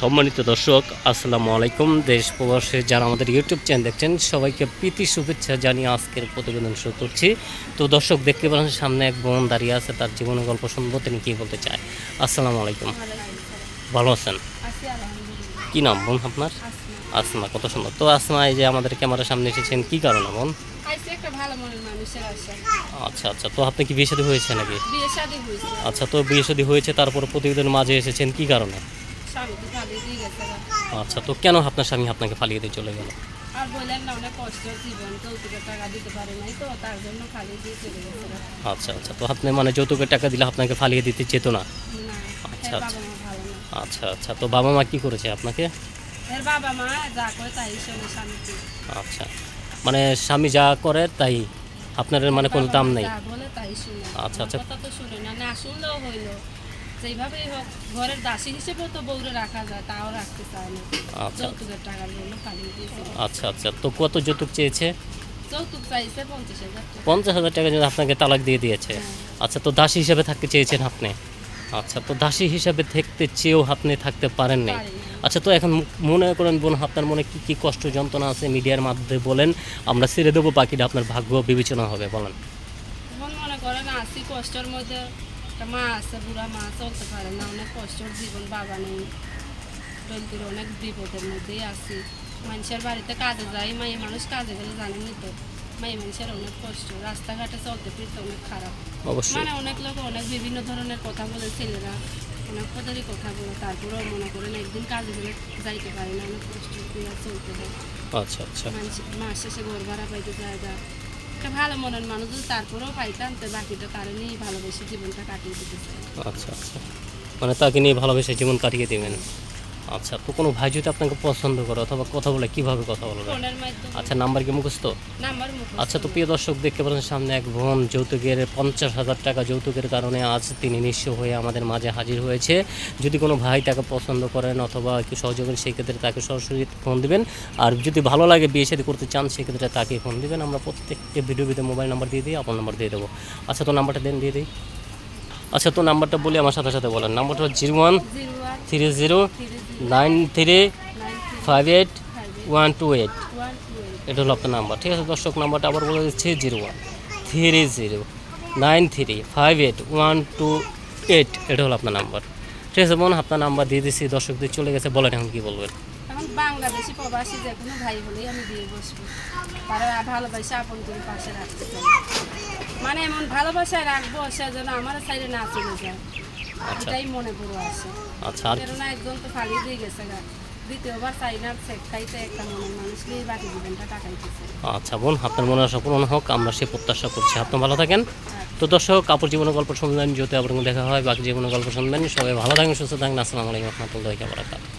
সম্মানিত দর্শক আসসালামু আলাইকুম। দেশ প্রবাসে যারা আমাদের ইউটিউব চ্যানেল দেখছেন সবাইকে প্রীতি শুভেচ্ছা জানিয়ে আজকের প্রতিবেদন শুরু করছি। তো দর্শক দেখতে পাচ্ছেন সামনে এক বোন দাঁড়িয়ে আছে তার জীবনের গল্প শুনব তিনি কী বলতে চায়? আসসালামু আলাইকুম। ভালো আছেন? আছি কী নাম বোন আপনার? আসমা কত সুন্দর। তো আসমা এই যে আমাদের ক্যামেরার সামনে এসেছেন কী কারণে বোন? আচ্ছা আচ্ছা তো আপনি কি বিয়ে শাদী হয়েছে নাকি? আচ্ছা তো বিয়ে শাদী হয়েছে তারপর প্রতিবেদনের মাঝে এসেছেন কী কারণে? আচ্ছা তো কেন আপনার স্বামী আপনাকে ফালিয়ে দিয়ে চলে গেল? আর বললেন না অনেক কষ্ট জীবন যৌতুকের টাকা দিতে পারে নাই তো তার জন্য খালি দিয়ে চলে গেছে। আচ্ছা আচ্ছা তো আপনি মানে যৌতুকের টাকা দিলে আপনাকে ফালিয়ে দিতে চেত না? আচ্ছা, আচ্ছা। আচ্ছা আচ্ছা তো বাবা মা কি করেছে আপনাকে? এর বাবা মা যা করে তাই শোনে আচ্ছা মানে স্বামী যা করে তাই আপনার মানে কোনো দাম নেই? আচ্ছা, আচ্ছা। কথা তো শুনে না না শুনলেও হইল। যেইভাবেই হোক ঘরের দাসী হিসেবেও তো বউরে রাখা যায় তাও রাখতে চায় না। আচ্ছা। যৌতুকের টাকার জন্য ফালিয়ে দিয়েছে। আচ্ছা আচ্ছা তো কত যৌতুক চেয়েছে? যৌতুক চাইছে পঞ্চাশ হাজার টাকা। পঞ্চাশ হাজার টাকা যদি আপনাকে তালাক দিয়ে দিয়েছে। আচ্ছা তো দাসী হিসাবে থাকতে চেয়েছেন আপনি? আচ্ছা তো দাসী হিসাবে থাকতে চেয়েও আপনি থাকতে পারেন নাই। আচ্ছা তো এখন মনে করেন বোন আপনার মনে কি কি কষ্ট যন্ত্রণা আছে মিডিয়ার মাধ্যমে বলেন আমরা ছেড়ে দেবো বাকিটা আপনার ভাগ্য বিবেচনা হবে বলেন। মনে করেন আসি কষ্টের মধ্যে একটা মা আছে বুড়া মা চলতে পারে না অনেক কষ্টের জীবন বাবা নেই। দরিদ্র অনেক বিপদের মধ্যেই আছি। মানুষের বাড়িতে কাজে যাই মাই মানুষ কাজে গেলে জানেনই তো মাই মানুষের অনেক কষ্ট। রাস্তাঘাটে চলতে ফিরতে অনেক খারাপ। মানে অনেক লোক অনেক বিভিন্ন ধরনের কথা বলে ছেলেরা অনেক পদেরই কথা বলে তারপরেও মনে করেন একদিন কাজে গেলে যাইতে পারে না অনেক কষ্ট চলতে হয়। আচ্ছা আচ্ছা। মাস শেষে ঘর ভাড়া পাইতে জায়গা একটা ভালো মনের মানুষ যদি তারপরেও পাইতাম, তো বাকিটা তারা নিয়ে ভালোবেসে জীবনটা কাটিয়ে দিতে আচ্ছা আচ্ছা। মানে তাকে নিয়ে ভালোবেসে জীবন কাটিয়ে দেবেন। আচ্ছা তো কোনো ভাই যদি আপনাকে পছন্দ করে অথবা কথা বলে কীভাবে কথা বলবে? আচ্ছা নাম্বার কি মুখস্থ? আচ্ছা তো প্রিয় দর্শক দেখতে পাচ্ছেন সামনে এক বোন যৌতুকের পঞ্চাশ হাজার টাকা যৌতুকের কারণে আজ তিনি নিঃস্ব হয়ে আমাদের মাঝে হাজির হয়েছে। যদি কোনো ভাই তাকে পছন্দ করেন অথবা একটু সহযোগ করেন সেক্ষেত্রে তাকে সরাসরি ফোন দেবেন। আর যদি ভালো লাগে বিয়ে সাথে করতে চান সেক্ষেত্রে তাকে ফোন দিবেন। আমরা প্রত্যেকটা ভিডিও ভিতরে মোবাইল নাম্বার দিয়ে দিই আপনার নাম্বার দিয়ে দেবো। আচ্ছা তো নাম্বারটা দেন দিয়ে দিই। আচ্ছা তো নাম্বারটা বলি আমার সাথে সাথে বলেন। নাম্বারটা zero one three zero nine three five eight one two eight. এটা হলো আপনার নাম্বার। ঠিক আছে, দর্শক, নাম্বারটা আবার বলে দিচ্ছি, zero one. Three zero. Nine three five eight one two eight. এটা হলো আপনার নাম্বার। ঠিক আছে বোন আপনার নাম্বার দিয়ে দিচ্ছি দর্শকদের চলে গেছে, বলেন এখন কী বলবেন? মানে এমন ভালোবাসায় রাখব, সে যেন আমার সাইডে না চলে যায়। এটাই মনে পড়ে আছে। আচ্ছা আর কেননা একজন তো ফালিয়ে দিয়ে গেছে গা। দ্বিতীয়বার সেট খাইতে একটা মনের মানুষ নিয়ে বাকি জীবনটা কাটাইতেছে। আচ্ছা বোন আপনার মনে আশা পূরণ হোক আমরা সে প্রত্যাশা করছি। আপনি ভালো থাকেন। তো দর্শক কাপড় জীবনের গল্প সন্ধান যদি আপনার দেখা হয় বাকি জীবনের গল্প শুনবেন। সবাই ভালো থাকেন সুস্থ থাকেন। আসসালামু আলাইকুম রহমতুল্লাহ বারাকাতুহু।